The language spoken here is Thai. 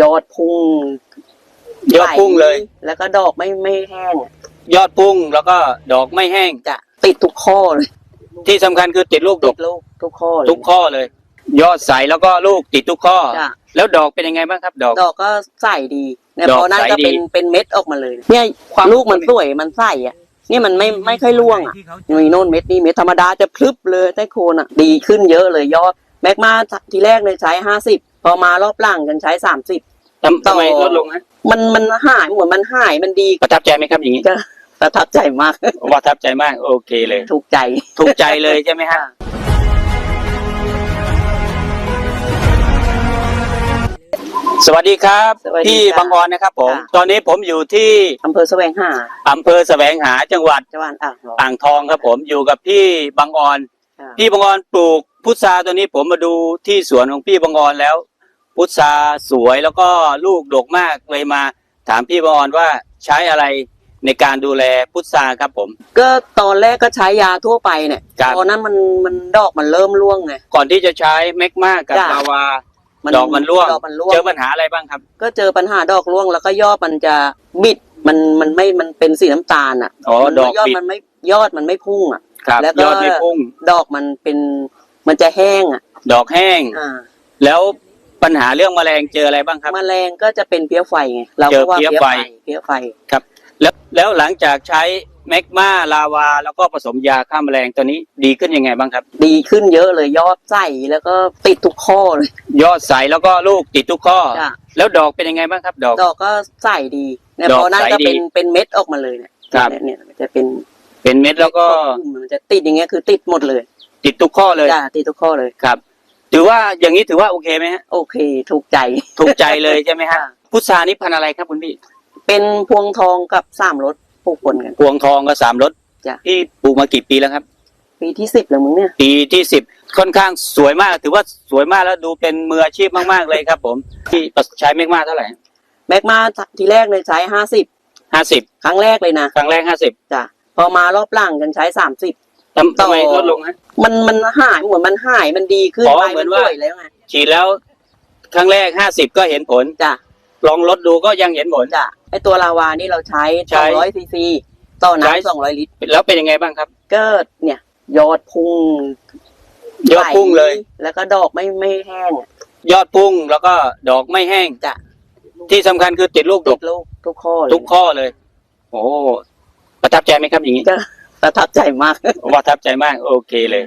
ยอดพุ่งยอดพุ่งเลย แล้วก็ดอกไม่ไม่แห้ง ยอดพุ่งแล้วก็ดอกไม่แห้งจะติดทุกข้อเลย ที่สำคัญคือติดลูกดติกดลูกทุกข้อเลยทุกข้อเลย ยอดใสแล้วก็ลูกติดทุกข้อจ้ะแล้วดอกเป็นยังไงบ้างครับ ดอกดอกก็ใส่ดีเนี่ยดอกพอนั้นก็ใสดีเป็นเป็นเม็ดออกมาเลย เนี่ยความลูกมันสวยมันใสอะนี่มันไม่ไม่ค่อยร่วงอะมีโน่นเม็ดนี่เม็ดธรรมดาจะพลึบเลยใต้โคนอะ ดีขึ้นเยอะเลยยอดแมกมาทีแรกเลยใช้ห้าสิบ พอมารอบหลังกันใช้สามสิบ ทำทำไมลดลงฮะมันมันหายเหมือนมันหายมันดีประทับใจไหมครับอย่างนี้ก็ประทับใจมาก ประทับใจมากโอเคเลย ถูกใจ ถูกใจเลยใช่ไหมฮะ สวัสดีครับสวัสดีพี่ค่ะบางออนนะครับผม ค่ะ ตอนนี้ผมอยู่ที่อำเภอแสวงหาอำเภอแสวงหาจังหวัดจังหวัดอ่างทองอ่างทองครับผมอยู่กับพี่บางออน ค่ะพี่บางออนปลูกพุทราตัวนี้ผมมาดูที่สวนของพี่บางออนแล้ว พุทราสวยแล้วก็ลูกดกมากเลยมา ถามพี่บางออนว่าใช้อะไรในการดูแลพุทราครับผม ก็ตอนแรกก็ใช้ยาทั่วไปเนี่ยครับ ตอนนั้นมันมันดอกมันเริ่มร่วงไง ก่อนที่จะใช้แมกมากับจ้ะ ลาวาดอกมันร่วงดอกมันร่วงเจอปัญหาอะไรบ้างครับ ก็เจอปัญหาดอกร่วงแล้วก็ยอดมันจะบิดมันมันไม่มันเป็นสีน้ำตาลอะอ๋อมันดอกยอดบิด มันไม่ยอดมันไม่พุ่งอะ ครับแล้วก็ ยอดไม่พุ่ง ดอกมันเป็นมันจะแห้งอะดอกแห้ง อ่า แล้ว ปัญหาเรื่องแมลงเจออะไรบ้างครับ แมลงก็จะเป็นเพี้ยไฟไงเราเจก็อว่าเพี้ยเพี้ยไฟ ไฟเพี้ยไฟ แล้วแล้วหลังจากใช้แมกมาลาวา แล้วก็ผสมยาฆ่าแมลงตัวนี้ดีขึ้นยังไงบ้างครับ ดีขึ้นเยอะเลยยอดใสแล้วก็ติดทุกข้อเลย ยอดใสแล้วก็ลูกติดทุกข้อ จ้ะ แล้วดอกเป็นยังไงบ้างครับดอก ดอกก็ใสดีเนี่ยดอกพอนั้นใสก็เป็นดีเป็นเม็ดออกมาเลยเนี่ยครับ เนี่ยเนี่ยมันจะเป็นเป็นเม็ดแล้วก็ มันจะติดอย่างเงี้ยคือติดหมดเลยติดทุกข้อเลย จ้ะติดทุกข้อเลย ครับ ถือว่าอย่างนี้ถือว่าโอเคไหมฮะโอเค ถูกใจ ถูกใจเลยใช่ไหมฮะค่ะพุทรานี่พันธุ์อะไรครับคุณพี่เป็นพวงทองกับสามรสปลูกปนกัน พวงทองกับสามรสจ้ะพี่ปลูกมากี่ปีแล้วครับ ปีที่สิบแล้วมึงเนี่ย ปีที่สิบค่อนข้างสวยมาก ถือว่าสวยมากแล้วดูเป็นมืออาชีพมากๆเลยครับ ผม ที่ใช้แมกมาเท่าไหร่แมกมาทีแรกเลยใช้ห้าสิบห้าสิบครั้งแรกเลยนะครั้งแรกห้าสิบจ้ะพอมารอบหลังกันใช้สามสิบ ทำทำไมลดลงฮะ มันมันหายเหมือนมันหายมันดีขึ้นอ๋อไปเหมืมัอนนว่า สวยแล้วไงฉีดแล้วครั้งแรกห้าสิบก็เห็นผล จ้ะลองลดดูก็ยังเห็นผล จ้ะไอตัวลาวานี่เราใช้ใช้สองร้อยซีซีต่อใช้ น้ำสองร้อยลิตรแล้วเป็นยังไงบ้างครับก็เนี่ย ยอดพุ่งยอดพุ่งเลยใสแล้วก็ดอกไม่ไม่แห้งยอดพุ่งแล้วก็ดอกไม่แห้ง จ้ะที่สำคัญคือติดลูกดติกดลูกทุกข้อเลยทุกข้อเลย โอ้ประทับใจไหมครับอย่างนี้ก็ ประทับใจมาก ประทับใจมาก โอเคเลย